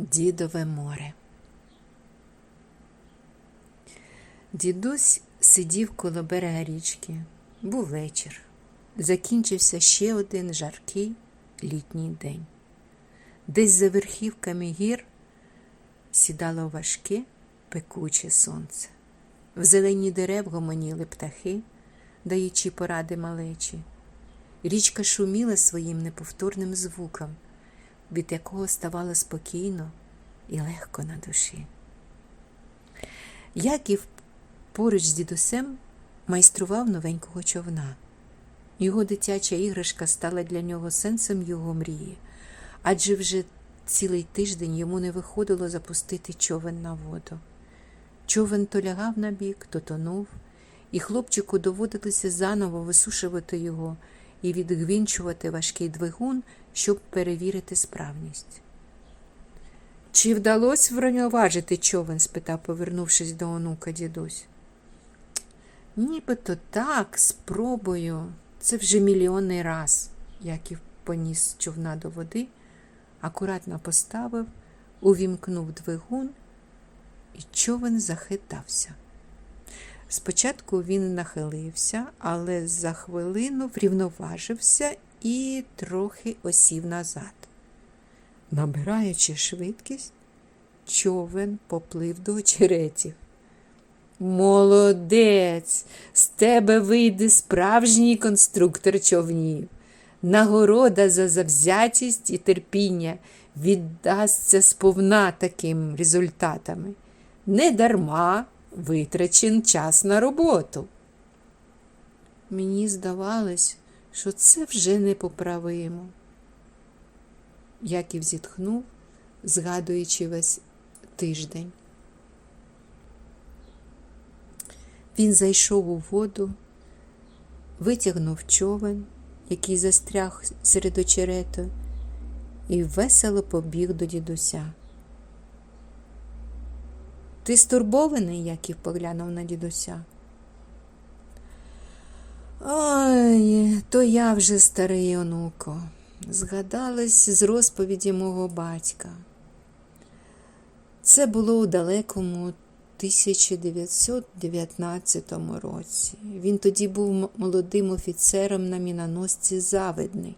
Дідове море. Дідусь сидів коло берега річки. Був вечір. Закінчився ще один жаркий літній день. Десь за верхівками гір сідало важке пекуче сонце. В зелені дерев гомоніли птахи, даючи поради малечі. Річка шуміла своїм неповторним звуком, від якого ставало спокійно і легко на душі. Яків поруч з дідусем майстрував новенького човна. Його дитяча іграшка стала для нього сенсом його мрії, адже вже цілий тиждень йому не виходило запустити човен на воду. Човен то лягав на бік, то тонув, і хлопчику доводилося заново висушувати його і відгвінчувати важкий двигун, щоб перевірити справність. Чи вдалося врівноважити човен? спитав, повернувшись до онука дідусь. Нібито так, спробую. Це вже мільйонний раз. Яків поніс човна до води, акуратно поставив, увімкнув двигун, і човен захитався. Спочатку він нахилився, але за хвилину врівноважився і трохи осів назад. Набираючи швидкість, човен поплив до очеретів. Молодець, з тебе вийде справжній конструктор човнів. Нагорода за завзятість і терпіння віддасться сповна таким результатами. Недарма витрачен час на роботу. Мені здавалось, що це вже непоправимо. Яків зітхнув, згадуючи весь тиждень. Він зайшов у воду, витягнув човен, який застряг серед очерету, і весело побіг до дідуся. Ти стурбований, Яків поглянув на дідуся. Ой, то я вже старий онуко. Згадалось з розповіді мого батька. Це було у далекому 1919 році. Він тоді був молодим офіцером на міноносці Завидний.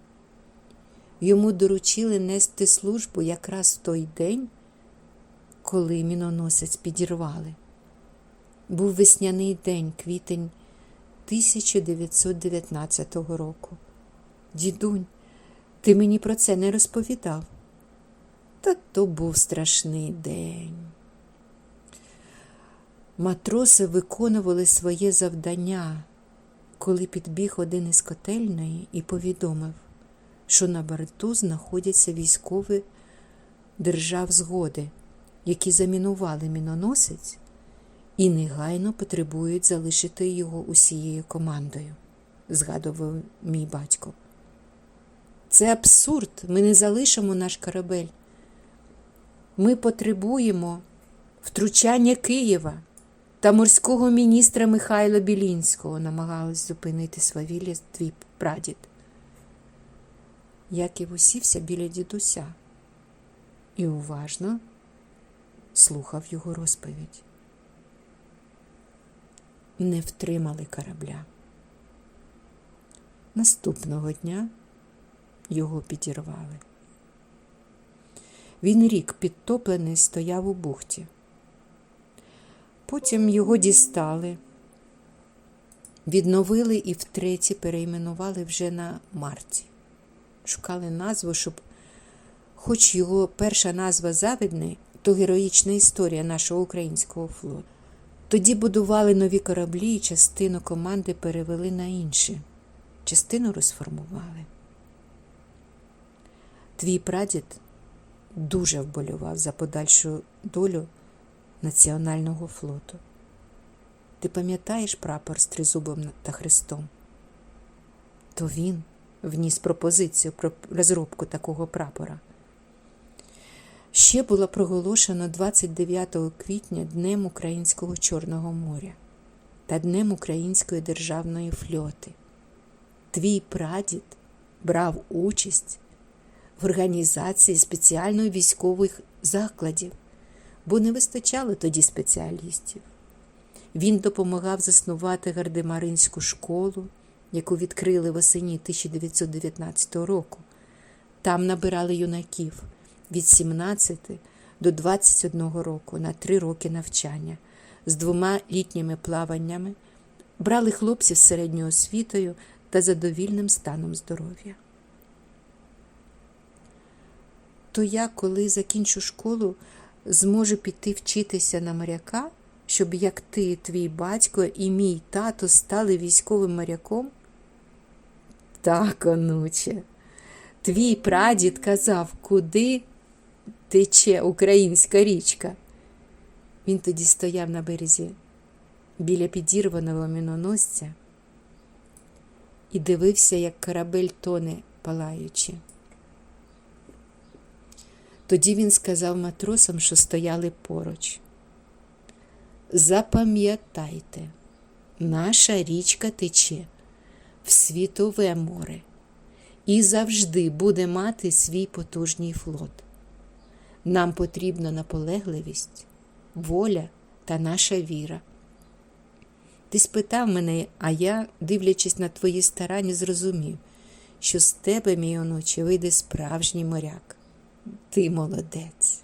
Йому доручили нести службу якраз в той день, коли міноносець підірвали. Був весняний день, квітень 1919 року. Дідунь, ти мені про це не розповідав. Та то був страшний день. Матроси виконували своє завдання, коли підбіг один із котельної і повідомив, що на борту знаходяться військові держав згоди, які замінували міноносець і негайно потребують залишити його усією командою, згадував мій батько. Це абсурд, ми не залишимо наш корабель. Ми потребуємо втручання Києва та морського міністра Михайла Білінського, намагалась зупинити свавілля твій прадід. Яків усівся біля дідуся і уважно слухав його розповідь. Не втримали корабля. Наступного дня його підірвали. Він рік підтоплений стояв у бухті. Потім його дістали, відновили і втретє перейменували вже на Марті. Шукали назву, щоб, хоч його перша назва Завідний, то героїчна історія нашого українського флоту. Тоді будували нові кораблі і частину команди перевели на інші, частину розформували. Твій прадід дуже вболював за подальшу долю Національного флоту. Ти пам'ятаєш прапор з тризубом та хрестом? То він вніс пропозицію про розробку такого прапора. Ще було проголошено 29 квітня Днем Українського Чорного моря та Днем Української державної флоти. Твій прадід брав участь в організації спеціальної військових закладів, бо не вистачало тоді спеціалістів. Він допомагав заснувати гардемаринську школу, яку відкрили восені 1919 року. Там набирали юнаків від 17 до 21 року на три роки навчання з двома літніми плаваннями, брали хлопців з середньою освітою та задовільним станом здоров'я. То я, коли закінчу школу, зможу піти вчитися на моряка, щоб як ти, твій батько і мій тато стали військовим моряком? Так, онуче. Твій прадід казав, куди тече українська річка. Він тоді стояв на березі біля підірваного міноносця і дивився, як корабель тоне палаючи. Тоді він сказав матросам, що стояли поруч. Запам'ятайте, наша річка тече в світове море і завжди буде мати свій потужний флот. Нам потрібна наполегливість, воля та наша віра. Ти спитав мене, а я, дивлячись на твої старання, зрозумів, що з тебе, мій онуче, вийде справжній моряк. Ти молодець.